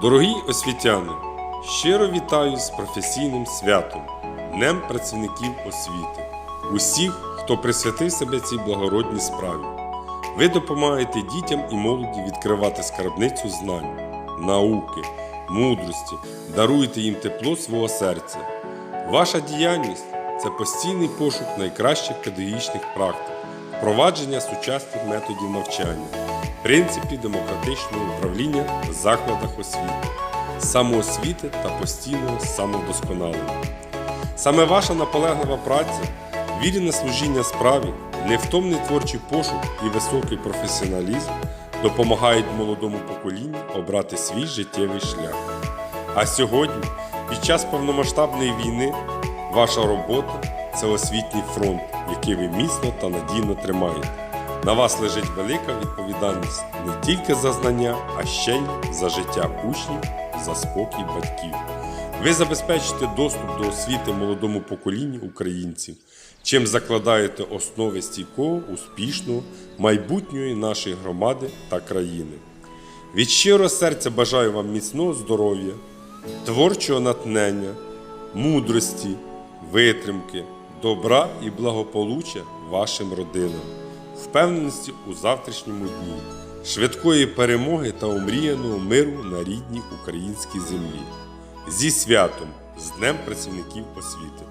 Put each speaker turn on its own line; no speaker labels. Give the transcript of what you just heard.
Дорогі освітяни, щиро вітаю з професійним святом, Днем працівників освіти, усіх, хто присвятив себе цій благородній справі. Ви допомагаєте дітям і молоді відкривати скарбницю знань, науки, мудрості, даруєте їм тепло свого серця. Ваша діяльність це постійний пошук найкращих педагогічних практик, впровадження сучасних методів навчання, принципів демократичного управління в закладах освіти, самоосвіти та постійного самовдосконалення. Саме ваша наполеглива праця, вірне служіння справі, невтомний творчий пошук і високий професіоналізм допомагають молодому поколінню обрати свій життєвий шлях. А сьогодні, під час повномасштабної війни, ваша робота це освітній фронт, який ви міцно та надійно тримаєте. На вас лежить велика відповідальність не тільки за знання, а ще й за життя учнів, за спокій батьків. Ви забезпечите доступ до освіти молодому поколінню українців, чим закладаєте основи стійкого, успішного майбутньої нашої громади та країни. Від щирого серця бажаю вам міцного здоров'я, творчого натхнення, мудрості, витримки, добра і благополуччя вашим родинам, впевненості у завтрашньому дні, швидкої перемоги та омріяного миру на рідній українській землі. Зі святом, з Днем працівників освіти!